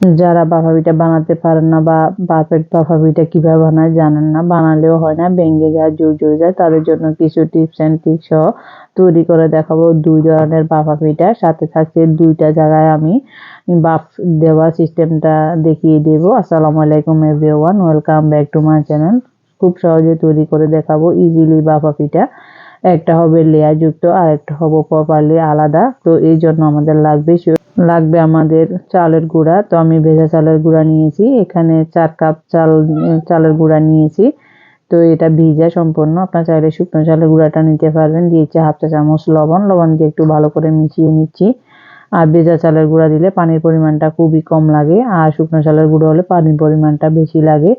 যারা বাফা পিঠা বানাতে পারেন না বা পারফেক্ট বাফা পিঠা কীভাবে বানায় জানেন না, বানালেও হয় না, ভেঙে যায়, জোর জোর যায়। তাদের জন্য কিছু টিপস অ্যান্ড ট্রিক্স সহ তৈরি করে দেখাবো দুই ধরনের বাফা পিঠা। সাথে থাকছে দুইটা জায়গায় আমি বাফ দেওয়া সিস্টেমটা দেখিয়ে দেব। আসসালামু আলাইকুম everyone welcome back to my channel খুব সহজে তৈরি করে দেখাবো ইজিলি বাফা পিঠা। একটা হবে লেয়ার যুক্ত আর একটা হবে প্রপারলি আলাদা। তো এই জন্য আমাদের লাগবে লাগবে আমাদের চালের গুঁড়া। তো আমি ভেজা চালের গুঁড়া নিয়েছি। এখানে চার কাপ চাল, চালের গুঁড়া নিয়েছি। তো এটা ভিজা সম্পূর্ণ। আপনার চাইলে শুকনো চালের গুঁড়াটা নিতে পারবেন। দিয়েছি হাফ চা চামচ লবণ। লবণ দিয়ে একটু ভালো করে মিশিয়ে নিচ্ছি। আর ভেজা চালের গুঁড়া দিলে পানির পরিমাণটা খুবই কম লাগে। আর শুকনো চালের গুঁড়ো হলে পানির পরিমাণটা বেশি লাগে।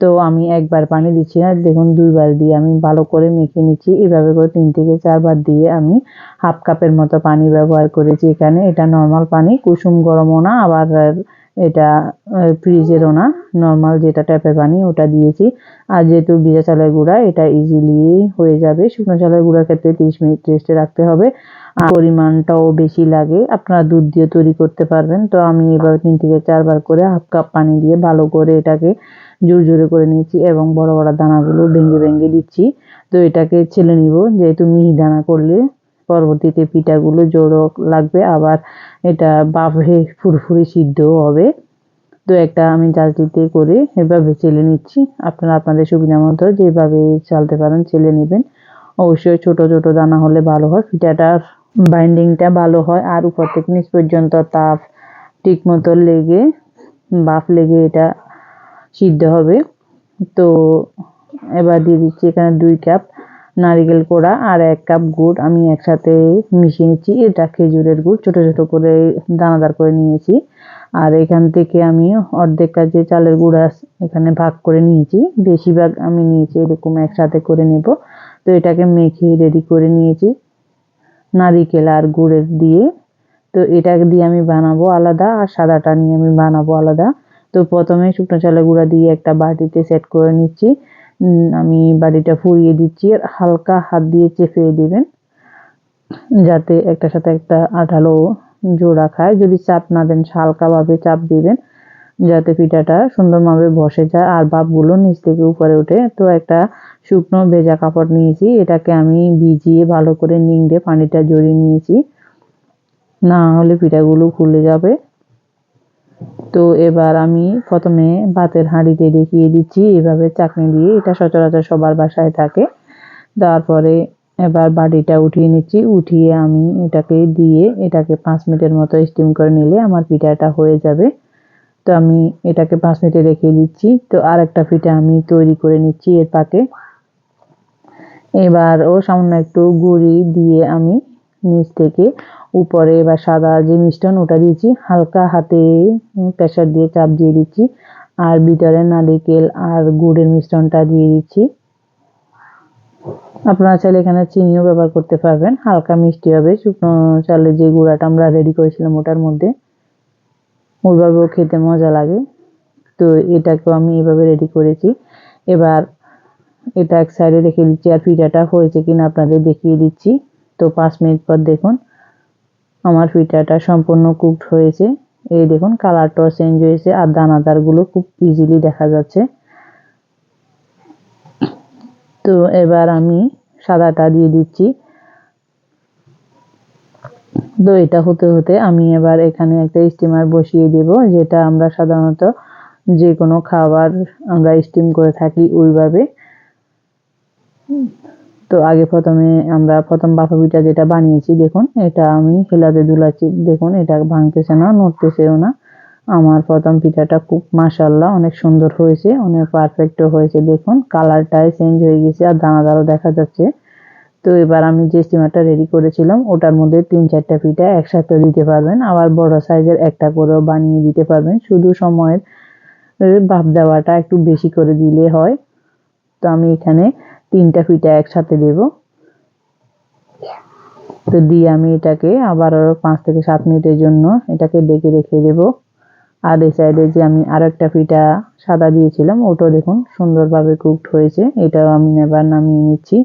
তো আমি একবার পানি দিচ্ছি না, দেখুন দুইবার দিয়ে আমি ভালো করে মেখে নিচ্ছি। এভাবে করে তিন থেকে চারবার দিয়ে আমি হাফ কাপের মতো পানি ব্যবহার করেছি এখানে। এটা নর্মাল পানি, কুসুম গরমও না, আবার এটা ফ্রিজেরও না নর্মাল যেটা ট্যাপের পানি, ওটা দিয়েছি। আর যেহেতু ভিজা চালের গুঁড়া, এটা ইজিলি হয়ে যাবে। শুকনো চালের গুঁড়ার ক্ষেত্রে তিরিশ মিনিট রেস্টে রাখতে হবে। আর পরিমাণটাও বেশি লাগে। আপনারা দুধ দিয়ে তৈরি করতে পারবেন। তো আমি এভাবে তিন থেকে চারবার করে হাফ কাপ পানি দিয়ে ভালো করে এটাকে জোর জোরে করে নিয়েছি এবং বড় বড় দানাগুলো ভেঙে ভেঙে দিচ্ছি। তো এটাকে ছেলে নিব। যেহেতু মিহি দানা করলে পরবর্তীতে পিঠাগুলো জোড়ো লাগবে, আবার এটা বাফে ফুরফুরে সিদ্ধও হবে। তো একটা আমি জালটিতে করে এভাবে চেলে নিচ্ছি। আপনারা আপনাদের সুবিধা মতো যেভাবে চালতে পারেন চেলে নেবেন। অবশ্যই ছোট ছোট দানা হলে ভালো হয়। পিঠাটার বাইন্ডিংটা ভালো হয়। আর উপর থেকে নিচ পর্যন্ত তাপ ঠিক মতো লেগে, বাফ লেগে এটা সিদ্ধ হবে। তো এবার দিয়ে দিচ্ছি এখানে দুই কাপ নারিকেল কোড়া আর এক কাপ গুড় আমি একসাথে মিশিয়ে নিচ্ছি। এটা খেজুরের গুড়, ছোট ছোট করে দানাদার করে নিয়েছি। আর এখান থেকে আমি অর্ধেক কাজে চালের গুঁড়া এখানে ভাগ করে নিয়েছি। বেশিরভাগ আমি নিয়েছি এরকম একসাথে করে নেব। তো এটাকে মেখে রেডি করে নিয়েছি নারিকেল আর গুড়ের দিয়ে। তো এটা দিয়ে আমি বানাবো আলাদা আর সাদাটা নিয়ে আমি বানাবো আলাদা। তো প্রথমে শুকনো চালের গুঁড়া দিয়ে একটা বাটিতে সেট করে নিচ্ছি। আমি বাড়িটা ফুরিয়ে দিচ্ছি। আর হালকা হাত দিয়ে চেপে দিবেন, যাতে একটা সাথে একটা আঠালো জোড়া খায়। যদি চাপ না দেন, হালকাভাবে চাপ দিবেন, যাতে পিঠাটা সুন্দরভাবে বসে যায়। আর ভাবগুলো নিচ থেকে উপরে ওঠে তো একটা শুকনো ভেজা কাপড় নিয়েছি। এটাকে আমি ভিজিয়ে ভালো করে নিংড়ে পানিটা জড়িয়ে নিয়েছি। না হলে পিঠাগুলো খুলে যাবে। তো এবার আমি প্রথমে ভাতের হাঁড়িতে দেখিয়ে দিচ্ছি, এভাবে চাকনি দিয়ে। এটা সচরাচর সবার বাসায় থাকে। তারপরে এবার বাটিটা উঠিয়ে নিচ্ছি। উঠিয়ে আমি এটাকে দিয়ে এটাকে পাঁচ মিনিটের মতো স্টিম করে নিলে আমার পিঠাটা হয়ে যাবে। তো আমি এটাকে পাঁচ মিনিটে রেখে দিচ্ছি। তো আর একটা পিঠা আমি তৈরি করে নিচ্ছি এর পাকে। এবার ও সামান্য একটু গুঁড়ি দিয়ে আমি নিচ থেকে উপরে বা সাদা যে মিষ্টন, ওটা দিয়েছি। হালকা হাতে প্রেশার দিয়ে চাপ দিয়ে দিচ্ছি। আর ভিতরে নারিকেল আর গুড়ের মিশ্রণটা দিয়ে দিচ্ছি। আপনারা চাইলে এখানে চিনিও ব্যবহার করতে পারবেন। হালকা মিষ্টি হবে। শুকনো চালের যে গুঁড়াটা আমরা রেডি করেছিলাম ওটার মধ্যে। ওইভাবেও খেতে মজা লাগে। তো এটাকেও আমি এভাবে রেডি করেছি। এবার এটা এক সাইডে রেখে দিচ্ছি। আর পিঠাটা হয়েছে কিনা আপনাদের দেখিয়ে দিচ্ছি। তো পাঁচ মিনিট পর দেখুন আমার পিঠাটা সম্পূর্ণ কুকড হয়েছে। এই দেখুন কালারটাও চেঞ্জ হয়েছে আর দানাদারগুলো খুব ইজিলি দেখা যাচ্ছে। তো এবার আমি সাদাটা দিয়ে দিচ্ছি। তো এটা হতে হতে আমি এবার এখানে একটা স্টিমার বসিয়ে দেব, যেটা আমরা সাধারণত যে কোনো খাবার আমরা স্টিম করে থাকি ওইভাবে। তো আগে প্রথমে আমরা প্রথম বাফা পিঠা যেটা বানিয়েছি, দেখুন, এটা আমি হেলাতে দুলাচ্ছি, দেখুন, এটা ভাঙতেছে না, নড়তেছেও না। আমার প্রথম পিঠাটা খুব মাসাল্লাহ অনেক সুন্দর হয়েছে, অনেক পারফেক্টও হয়েছে, দেখুন কালারটাই চেঞ্জ হয়ে গেছে আর দানাদারও দেখা যাচ্ছে। তো এবার আমি যে স্টিমারটা রেডি করেছিলাম, ওটার মধ্যে তিন চারটা পিঠা একসাথে দিতে পারবেন, আবার বড় সাইজের একটা করেও বানিয়ে দিতে পারবেন। শুধু সময়ের ভাব দেওয়াটা একটু বেশি করে দিলে হয়। তো আমি এখানে তিনটা পিঠা একসাথে দেব। তো দিয়ে আমি এটাকে আবার আরও পাঁচ থেকে সাত মিনিটের জন্য এটাকে ডেকে রেখে দেব। আর এই সাইডে যে আমি আরও একটা পিঠা সাদা দিয়েছিলাম, ওটাও দেখুন সুন্দরভাবে কুকড হয়েছে। এটাও আমি এবার নামিয়ে নিচ্ছি।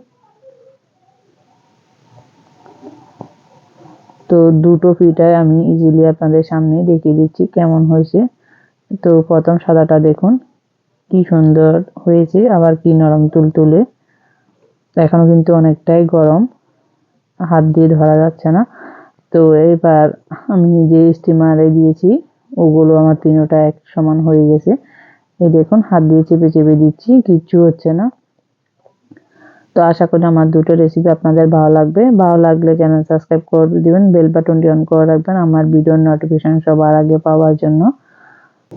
তো দুটো পিঠায় আমি ইজিলি আপনাদের সামনে দেখিয়ে দিচ্ছি কেমন হয়েছে। তো প্রথম সাদাটা দেখুন, কি সুন্দর হয়েছে, আবার কি নরম তুলতুলে। এখনও কিন্তু অনেকটাই গরম। হাত দিয়ে ধরা যাচ্ছে না। তো এবার আমি যে স্টিমারে দিয়েছি, ওগুলো আমার তিনোটা এক সমান হয়ে গেছে। এই দেখুন, হাত দিয়ে চেপে চেপে দিচ্ছি, কিচ্ছু হচ্ছে না। তো আশা করি আমার দুটো রেসিপি আপনাদের ভালো লাগবে। ভালো লাগলে চ্যানেল সাবস্ক্রাইব করে দিবেন বেল বাটনটি অন করে রাখবেন, আমার ভিডিওর নোটিফিকেশন সবার আগে পাওয়ার জন্য।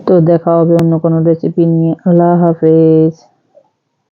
তো দেখা হবে অন্য কোনো রেসিপি নিয়ে। আল্লাহ হাফেজ।